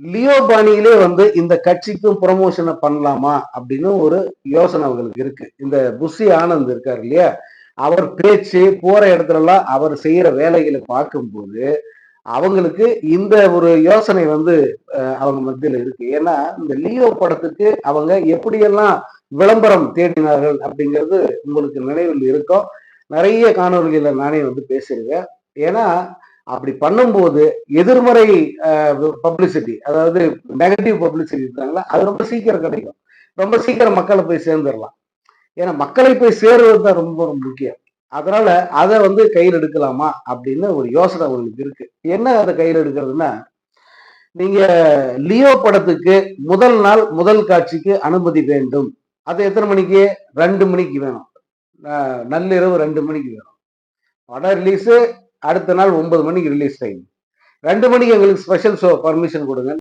Leo பாணியிலே வந்து இந்த கட்சிக்கும் ப்ரொமோஷனை பண்ணலாமா அப்படின்னு ஒரு யோசனை அவங்களுக்கு இருக்கு. இந்த புஷி ஆனந்த் இருக்காரு இல்லையா? அவர் பேச்சு போற இடத்துலலாம் அவர் செய்யற வேலைகளை பார்க்கும்போது அவங்களுக்கு இந்த ஒரு யோசனை வந்து அவங்க மத்தியில் இருக்கு. ஏன்னா இந்த லியோ படத்துக்கு அவங்க எப்படியெல்லாம் விளம்பரம் தேடினார்கள் அப்படிங்கிறது உங்களுக்கு நினைவில் இருக்கும் நிறைய காணொலிகளை நானே வந்து பேசியிருக்கேன். ஏன்னா அப்படி பண்ணும்போது எதிர்மறை பப்ளிசிட்டி அதாவது நெகட்டிவ் பப்ளிசிட்டி இருக்காங்களா? அது ரொம்ப சீக்கிரம் கிடைக்கும். ரொம்ப சீக்கிரம் மக்களை போய் சேர்ந்துடலாம். ஏன்னா மக்களை போய் சேருவது தான் ரொம்ப ரொம்ப முக்கியம். அதனால அதை வந்து கையில் எடுக்கலாமா அப்படின்னு ஒரு யோசனை உங்களுக்கு இருக்கு. என்ன அதை கையில் எடுக்கிறதுனா நீங்க லியோ படத்துக்கு முதல் நாள் முதல் காட்சிக்கு அனுமதி வேண்டும். அது எத்தனை மணிக்கு? ரெண்டு மணிக்கு வேணும். நள்ளிரவு ரெண்டு மணிக்கு வேணும். படம் ரிலீஸு அடுத்த நாள் ஒன்பது மணிக்கு ரிலீஸ் டைம் ரெண்டு மணிக்கு எங்களுக்கு ஸ்பெஷல் ஷோ பர்மிஷன் கொடுங்க.